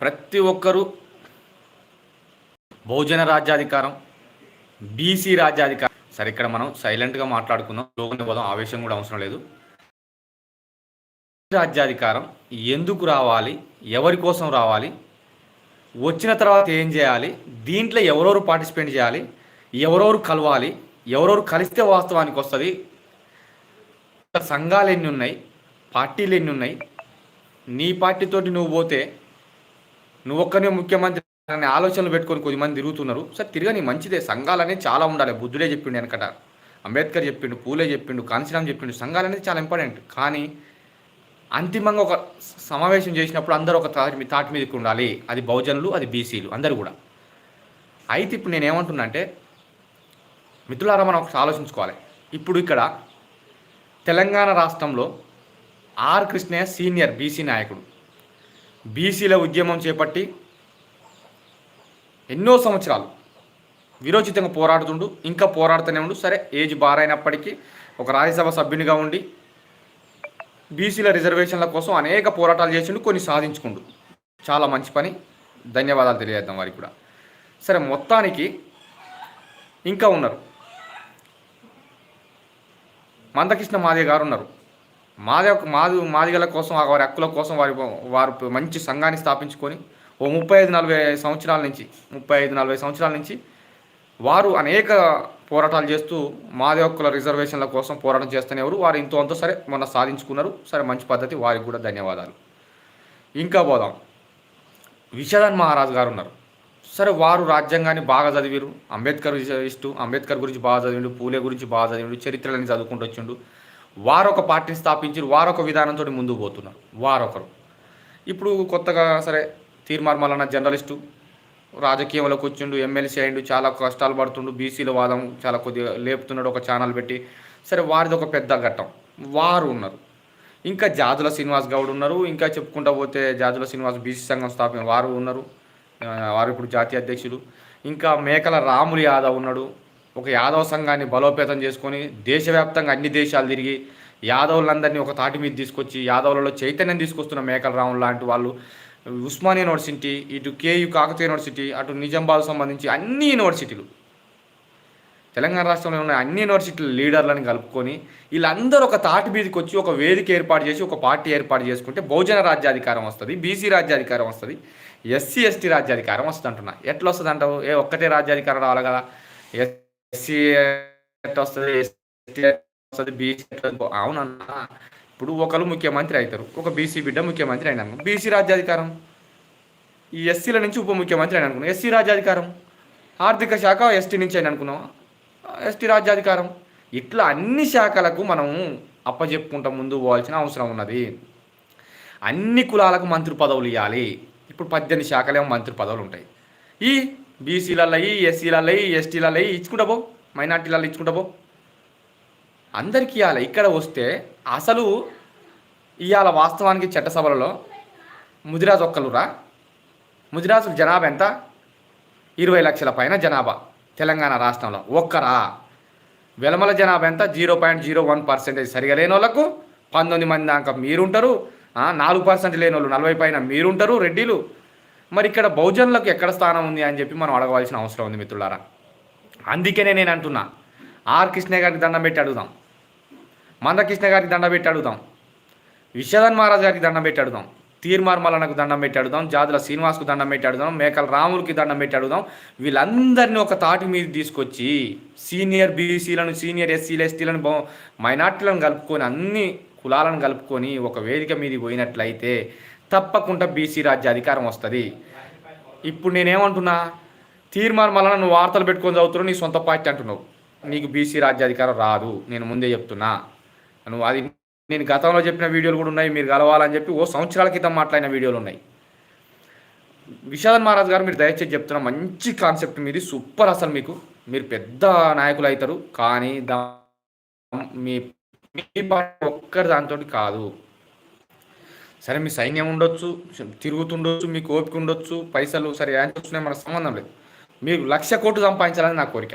ప్రతి ఒక్కరూ బహుజన రాజ్యాధికారం బీసీ రాజ్యాధికారం. సరే ఇక్కడ మనం సైలెంట్గా మాట్లాడుకుందాం. లోకం పోదాం ఆవేశం కూడా అవసరం లేదు. రాజ్యాధికారం ఎందుకు రావాలి? ఎవరి కోసం రావాలి? వచ్చిన తర్వాత ఏం చేయాలి? దీంట్లో ఎవరెవరు పార్టిసిపేట్ చేయాలి? ఎవరెవరు కలవాలి? ఎవరెవరు కలిస్తే వాస్తవానికి వస్తుంది? సంఘాలు ఎన్ని ఉన్నాయి? పార్టీలు ఎన్ని ఉన్నాయి? నీ పార్టీతోటి నువ్వు పోతే నువ్వు ఒక్కనే ముఖ్యమంత్రి అనే ఆలోచనలు పెట్టుకొని కొద్దిమంది తిరుగుతున్నారు. సరే తిరగని మంచిదే. సంఘాలు అనేది చాలా ఉండాలి. బుద్ధుడే చెప్పిండు వెనకట. అంబేద్కర్ చెప్పిండు పూలే చెప్పిండు కాంశీరామ్ చెప్పిండు. సంఘాలు అనేది చాలా ఇంపార్టెంట్ కానీ అంతిమంగా ఒక సమావేశం చేసినప్పుడు అందరూ ఒక తాటి తాటి మీదకి ఉండాలి. అది బహుజనులు అది బీసీలు. అందరూ కూడా. అయితే ఇప్పుడు నేను ఏమంటున్నా అంటే మిత్రులారా మనం ఒకటి ఆలోచించుకోవాలి. ఇప్పుడు ఇక్కడ తెలంగాణ రాష్ట్రంలో ఆర్ కృష్ణయ్య సీనియర్ బీసీ నాయకుడు. బీసీల ఉద్యమం చేపట్టి ఎన్నో సంవత్సరాలు విరోచితంగా పోరాడుతుండు ఇంకా పోరాడుతూనే ఉండు. సరే ఏజ్ బారైనప్పటికీ ఒక రాజ్యసభ సభ్యునిగా ఉండి బీసీల రిజర్వేషన్ల కోసం అనేక పోరాటాలు చేసిండు కొన్ని సాధించుకుండు. చాలా మంచి పని. ధన్యవాదాలు తెలియజేద్దాం వారికి కూడా. సరే మొత్తానికి ఇంకా ఉన్నారు. మందకృష్ణ మాదే గారు ఉన్నారు. మాదే మాది మాదిగల కోసం వారి హక్కుల కోసం వారి వారు మంచి సంఘాన్ని స్థాపించుకొని ఓ ముప్పై ఐదు నలభై సంవత్సరాల నుంచి ముప్పై ఐదు నలభై సంవత్సరాల నుంచి వారు అనేక పోరాటాలు చేస్తూ మాది హక్కుల రిజర్వేషన్ల కోసం పోరాటం చేస్తున్నవారు వారు ఇంతో అంతో సరే మొన్న సాధించుకున్నారు. సరే మంచి పద్ధతి. వారికి కూడా ధన్యవాదాలు. ఇంకా పోదాం. విషధన్ మహారాజు గారు ఉన్నారు. సరే వారు రాజ్యాంగాన్ని బాగా చదివారు అంబేద్కర్ ఇష్టం. అంబేద్కర్ గురించి బాగా చదివిండు పూలే గురించి బాగా చదివిండు చరిత్రలని చదువుకుంటూ వచ్చిండు. వారొక పార్టీని స్థాపించారు వారొక విధానంతో ముందుకు పోతున్నారు. వారొకరు. ఇప్పుడు కొత్తగా సరే తీర్మార్మలన్న జర్నలిస్టు రాజకీయంలోకి వచ్చిండు ఎమ్మెల్సీ అయిండు చాలా కష్టాలు పడుతుండు బీసీల వాదం చాలా కొద్దిగా లేపుతున్నాడు ఒక ఛానల్ పెట్టి. సరే వారిది ఒక పెద్ద ఘట్టం. వారు ఉన్నారు. ఇంకా జాజుల శ్రీనివాస్ గౌడ్ ఉన్నారు. ఇంకా చెప్పుకుంటా పోతే జాజుల శ్రీనివాస్ బీసీ సంఘం స్థాపన వారు ఉన్నారు. వారు ఇప్పుడు జాతీయ అధ్యక్షుడు ఇంకా మేకల రాములు యాదవ్ ఉన్నాడు. ఒక యాదవ సంఘాన్ని బలోపేతం చేసుకొని దేశవ్యాప్తంగా అన్ని దేశాలు తిరిగి యాదవులందరినీ ఒక తాటి మీద తీసుకొచ్చి యాదవులలో చైతన్యం తీసుకొస్తున్న మేకల రాములు లాంటి వాళ్ళు ఉస్మానియా యూనివర్సిటీ ఇటు కేయు కాకతీయ యూనివర్సిటీ అటు నిజామాబాద్ సంబంధించి అన్ని యూనివర్సిటీలు తెలంగాణ రాష్ట్రంలో ఉన్న అన్ని యూనివర్సిటీల లీడర్లను కలుపుకొని వీళ్ళందరూ ఒక తాటి మీదకి వచ్చి ఒక వేదిక ఏర్పాటు చేసి ఒక పార్టీ ఏర్పాటు చేసుకుంటే బహుజన రాజ్యాధికారం వస్తుంది బీసీ రాజ్యాధికారం వస్తుంది ఎస్సీ ఎస్టీ రాజ్యాధికారం వస్తుంది అంటున్నా ఎట్లా వస్తుంది అంటావు ఏ ఒక్కటే రాజ్యాధికారం రావాలి కదా? ఎస్సీ ఎట్లా వస్తుంది ఎస్టీ వస్తుంది బీసీ అవునన్నా ఇప్పుడు ఒకరు ముఖ్యమంత్రి అవుతారు ఒక బీసీ బిడ్డ ముఖ్యమంత్రి అయినా బీసీ రాజ్యాధికారం. ఈ ఎస్సీల నుంచి ఉప ముఖ్యమంత్రి అయిన అనుకున్నాం ఎస్సీ రాజ్యాధికారం. ఆర్థిక శాఖ ఎస్టీ నుంచి అయిన అనుకున్నాం ఎస్టీ రాజ్యాధికారం. ఇట్లా అన్ని శాఖలకు మనం అప్పచెప్పుకుంటా ముందు పోవాల్సిన అవసరం ఉన్నది. అన్ని కులాలకు మంత్రి పదవులు ఇవ్వాలి ఇప్పుడు పద్దెనిమిది శాఖలేమో మంత్రి పదవులు ఉంటాయి. ఈ బీసీలలో అయ్యి ఎస్సీలలో అయ్యి ఎస్టీలలో ఇచ్చుకుంటా పో మైనార్టీలలో ఇచ్చుకుంటా పో. అందరికీ ఇవ్వాలి ఇక్కడ వస్తే అసలు ఇవాళ వాస్తవానికి చట్టసభలలో ముదిరాజు ఒక్కలురా ముదిరాజు జనాభా ఎంత? ఇరవై లక్షల పైన జనాభా తెలంగాణ రాష్ట్రంలో. ఒక్కరా. వెలమల జనాభా ఎంత? Zero point zero one percentage సరిగా లేని వాళ్ళకు పంతొమ్మిది మంది దాకా మీరుంటారు. నాలుగు పర్సెంట్ లేని వాళ్ళు నలభై పైన మీరుంటారు. రెడ్డిలు మరి ఇక్కడ బహుజనులకు ఎక్కడ స్థానం ఉంది అని చెప్పి మనం అడగవలసిన అవసరం ఉంది మిత్రులారా. అందుకనే నేను అంటున్నా ఆర్ కృష్ణ గారికి దండం పెట్టి అడుగుదాం. మందకృష్ణ గారికి దండం పెట్టి అడుగుదాం. విశ్వధన్ మహారాజ్ గారికి దండం పెట్టి అడుగుదాం. తీర్మార్మలనకు దండం పెట్టి అడుగుదాం. జాదుల శ్రీనివాస్కు దండం పెట్టి అడుగుదాం. మేకల రాములకి దండం పెట్టి అడుగుదాం. వీళ్ళందరినీ ఒక తాటి మీద తీసుకొచ్చి సీనియర్ బీసీలను సీనియర్ ఎస్సీలు ఎస్టీలను మైనార్టీలను కలుపుకొని అన్ని కులాలను కలుపుకొని ఒక వేదిక మీది పోయినట్లయితే తప్పకుండా బీసీ రాజ్య అధికారం వస్తుంది. ఇప్పుడు నేనేమంటున్నా తీర్మానం వలన నువ్వు వార్తలు పెట్టుకొని చదువుతున్నావు నీ సొంత పార్టీ అంటున్నావు. నీకు బీసీ రాజ్యాధికారం రాదు నేను ముందే చెప్తున్నా. నువ్వు అది నేను గతంలో చెప్పిన వీడియోలు కూడా ఉన్నాయి మీరు కలవాలని చెప్పి ఓ సంవత్సరాల క్రితం మాట్లాడిన వీడియోలు ఉన్నాయి. విషాదన్ మహారాజ్ గారు మీరు దయచేసి చెప్తున్న మంచి కాన్సెప్ట్ మీది సూపర్ అసలు మీకు. మీరు పెద్ద నాయకులు అవుతారు కానీ దా మీ మీ పార్టీ ఒక్కరి దాంతో కాదు. సరే మీ సైన్యం ఉండొచ్చు తిరుగుతుండొచ్చు మీకు ఓపిక ఉండొచ్చు పైసలు సరే ఎంత వచ్చినా మనకు సంబంధం లేదు. మీరు లక్ష కోట్లు సంపాదించాలని నా కోరిక.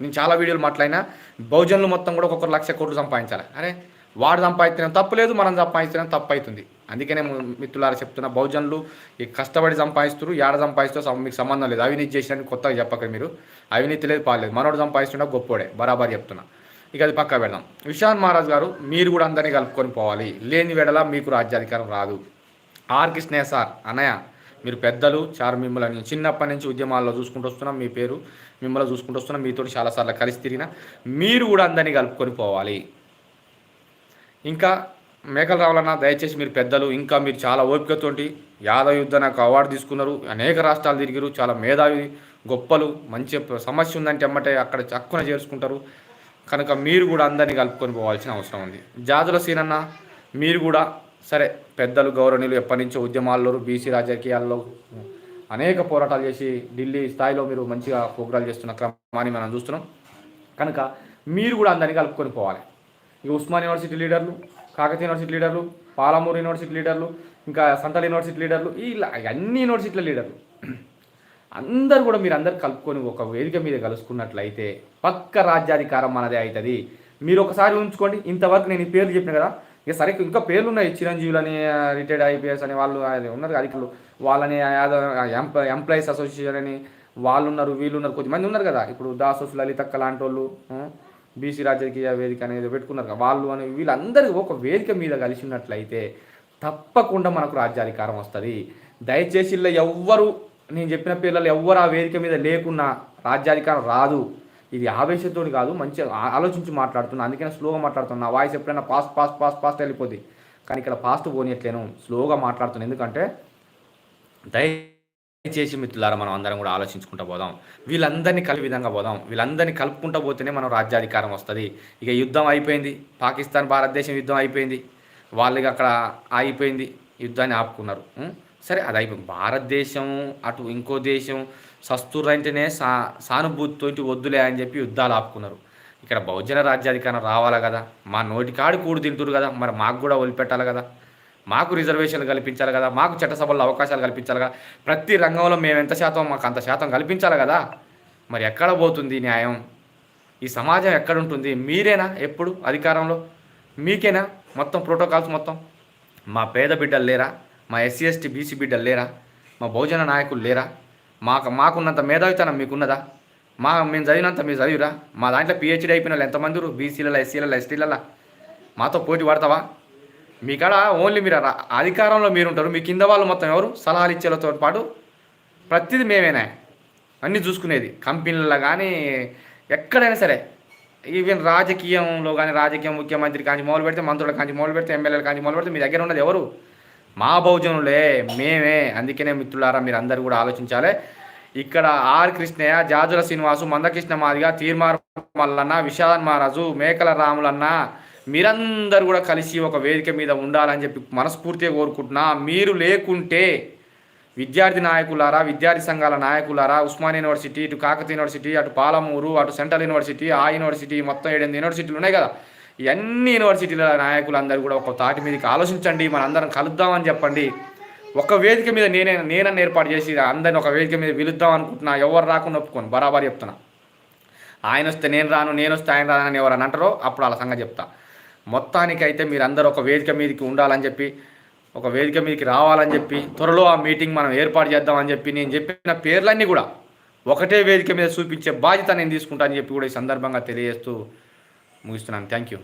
నేను చాలా వీడియోలు మాట్లాడినా బహుజనులు మొత్తం కూడా ఒక్కొక్కరు లక్ష కోట్లు సంపాదించాలి. అరే వాడు సంపాదించడం తప్పు లేదు మనం సంపాదించడం తప్పు అవుతుంది. అందుకనే ము- మిత్రులారా చెప్తున్న బహుజనులు ఈ కష్టపడి సంపాదిస్తారు ఏడ సంపాదిస్తూ మీకు సంబంధం లేదు. అవినీతి చేసిన కొత్తగా చెప్పక మీరు. అవినీతి లేదు పాలేదు మనోడు సంపాదిస్తుంటే గొప్పోడే. బరాబర్ చెప్తున్నా. ఇక అది పక్కా పెడదాం. విశాన్ మహారాజ్ గారు మీరు కూడా అందరినీ కలుపుకొని పోవాలి. లేని వేళలా మీకు రాజ్యాధికారం రాదు. ఆర్ కృష్ణయ్య సార్ అన్నయ్య మీరు పెద్దలు చారు మిమ్మల్ని చిన్నప్పటి నుంచి ఉద్యమాల్లో చూసుకుంటూ వస్తున్నాం మీ పేరు మిమ్మల్ని చూసుకుంటూ వస్తున్నాం మీతో చాలాసార్లు కలిసి తిరిగిన మీరు కూడా అందరినీ కలుపుకొని పోవాలి. ఇంకా మేకల రావాలన్నా దయచేసి మీరు పెద్దలు ఇంకా మీరు చాలా ఓపికతోటి యాదవ యుద్ధ నాకు అవార్డు తీసుకున్నారు. అనేక రాష్ట్రాలు తిరిగిరు చాలా మేధావి గొప్పలు మంచి సమస్య ఉందంటే అమ్మటే అక్కడ చక్కున చేర్చుకుంటారు. కనుక మీరు కూడా అందరినీ కలుపుకొని పోవాల్సిన అవసరం ఉంది. జాతుల సీనన్న మీరు కూడా సరే పెద్దలు గౌరవనీయులు ఎప్పటి నుంచో ఉద్యమాల్లో బీసీ రాజకీయాల్లో అనేక పోరాటాలు చేసి ఢిల్లీ స్థాయిలో మీరు మంచిగా ప్రోగ్రాలు చేస్తున్న క్రమాన్ని మనం చూస్తున్నాం. కనుక మీరు కూడా అందరినీ కలుపుకొని పోవాలి. ఇక ఉస్మాన్ యూనివర్సిటీ లీడర్లు కాకతీయ యూనివర్సిటీ లీడర్లు పాలమూరు యూనివర్సిటీ లీడర్లు ఇంకా సంతల్ యూనివర్సిటీ లీడర్లు ఇలా అన్ని యూనివర్సిటీల లీడర్లు. అందరు కూడా మీరు అందరు కలుపుకొని ఒక వేదిక మీద కలుసుకున్నట్లయితే పక్క రాజ్యాధికారం మనదే అవుతుంది. మీరు ఒకసారి ఉంచుకోండి. ఇంతవరకు నేను ఈ పేర్లు చెప్పిన కదా ఇక సరే ఇంకా పేర్లు ఉన్నాయి చిరంజీవులని రిటైర్డ్ ఐపీఎస్ అని వాళ్ళు ఉన్నారు కదా అధికారులు. వాళ్ళని ఎంప్లాయీస్ అసోసియేషన్ అని వాళ్ళు ఉన్నారు వీళ్ళు ఉన్నారు కొద్దిమంది ఉన్నారు కదా. ఇప్పుడు దాసోస్ లలితక్క లాంటి వాళ్ళు బీసీ రాజకీయ వేదిక అనేది పెట్టుకున్నారు కదా. వాళ్ళు అని వీళ్ళందరూ ఒక వేదిక మీద కలిసి ఉన్నట్లయితే తప్పకుండా మనకు రాజ్యాధికారం వస్తుంది. దయచేసి ఇలా ఎవ్వరు నేను చెప్పిన పేర్లలో ఎవ్వరు ఆ వేదిక మీద లేకున్నా రాజ్యాధికారం రాదు. ఇది ఆవేశంతో కాదు మంచిగా ఆలోచించి మాట్లాడుతున్నా. అందుకనే స్లోగా మాట్లాడుతున్నా. నా వాయిస్ ఎప్పుడైనా పాస్ట్ పాస్ట్ పాస్ట్ పాస్ట్ వెళ్ళిపోద్ది. కానీ ఇక్కడ పాస్ట్ పోనీయట్లేను. స్లోగా మాట్లాడుతున్నాను ఎందుకంటే దయచేసి మిత్రులారా మనం అందరం కూడా ఆలోచించుకుంటూ పోదాం. వీళ్ళందరినీ కలిపి విధంగా పోదాం. వీళ్ళందరినీ కలుపుకుంటూ పోతేనే మనం రాజ్యాధికారం వస్తుంది. ఇక యుద్ధం అయిపోయింది. పాకిస్తాన్ భారతదేశం యుద్ధం అయిపోయింది. వాళ్ళకి అక్కడ ఆగిపోయింది. యుద్ధాన్ని ఆపుకున్నారు. సరే అది అయిపోయింది. భారతదేశం అటు ఇంకో దేశం సస్తురంటేనే సా సానుభూతితోటి వద్దులే అని చెప్పి యుద్ధాలు ఆపుకున్నారు. ఇక్కడ బహుజన రాజ్యాధికారం రావాలా కదా? మా నోటికాడు కూడు తింటురు కదా? మరి మాకు కూడా వదిలిపెట్టాలి కదా? మాకు రిజర్వేషన్లు కల్పించాలి కదా? మాకు చట్టసభల్లో అవకాశాలు కల్పించాలి కదా? ప్రతి రంగంలో మేము ఎంత శాతం మాకు అంత శాతం కల్పించాలి కదా? మరి ఎక్కడ పోతుంది న్యాయం? ఈ సమాజం ఎక్కడ ఉంటుంది మీరేనా ఎప్పుడు అధికారంలో? మీకేనా మొత్తం ప్రోటోకాల్స్ మొత్తం? మా పేద బిడ్డలు లేరా? మా ఎస్సీ ఎస్టీ బీసీ బిడ్డలు లేరా? మా బహుజన నాయకులు లేరా? మాకు మాకున్నంత మేధావితనం మీకున్నదా? మా మేము చదివినంత మీరు చదివిరా? మా దాంట్లో పిహెచ్డీ అయిపోయిన వాళ్ళు ఎంతమంది బీసీలలో ఎస్సీలలో ఎస్టీలలో మాతో పోటీ పడతావా? మీ కాడ ఓన్లీ మీరు అధికారంలో మీరు ఉంటారు మీ కింద వాళ్ళు మొత్తం ఎవరు? సలహాలు ఇచ్చేలతో పాటు ప్రతిదీ మేమేనా. అన్నీ చూసుకునేది. కంపెనీలలో కానీ ఎక్కడైనా సరే. ఈవెన్ రాజకీయంలో కానీ రాజకీయ ముఖ్యమంత్రి కానీ మొదలు పెడితే మంత్రులు కానీ మొదలు పెడితే ఎమ్మెల్యేలు కానీ మొదలు పెడితే మీ దగ్గర ఉన్నది ఎవరు? మా భోజనులే మేమే. అందుకనే మిత్రులారా మీరు అందరు కూడా ఆలోచించాలి. ఇక్కడ ఆర్ కృష్ణయ్య జాజుల శ్రీనివాసు మందకృష్ణ మాదిగా తీర్మార్ మల్లన్న విశాలన్ మహారాజు మేకల రాములన్న మీరందరూ కూడా కలిసి ఒక వేదిక మీద ఉండాలని చెప్పి మనస్ఫూర్తిగా కోరుకుంటున్నా. మీరు లేకుంటే విద్యార్థి నాయకులారా విద్యార్థి సంఘాల నాయకులారా ఉస్మాన్ యూనివర్సిటీ ఇటు కాకతీయ యూనివర్సిటీ అటు పాలమూరు అటు సెంట్రల్ యూనివర్సిటీ ఆ యూనివర్సిటీ మొత్తం ఏడెనిమిది యూనివర్సిటీలు ఉన్నాయి కదా. ఇవన్నీ యూనివర్సిటీల నాయకులందరూ కూడా ఒక తాటి మీదకి ఆలోచించండి మనందరం కలుద్దామని చెప్పండి. ఒక వేదిక మీద నేనే నేనని ఏర్పాటు చేసి అందరిని ఒక వేదిక మీద పిలుద్దాం అనుకుంటున్నా. ఎవరు రాకుండా ఒప్పుకోను. బరాబర్ చెప్తున్నా. ఆయన వస్తే నేను రాను నేను వస్తే ఆయన రానని ఎవరైనా అంటారో అప్పుడు వాళ్ళ సంగతి చెప్తా. మొత్తానికైతే మీరందరూ ఒక వేదిక మీదకి ఉండాలని చెప్పి ఒక వేదిక మీదకి రావాలని చెప్పి త్వరలో ఆ మీటింగ్ మనం ఏర్పాటు చేద్దామని చెప్పి నేను చెప్పిన పేర్లన్నీ కూడా ఒకటే వేదిక మీద చూపించే బాధ్యత నేను తీసుకుంటానని చెప్పి కూడా ఈ సందర్భంగా తెలియజేస్తూ ముగిస్తున్నాను థ్యాంక్ యూ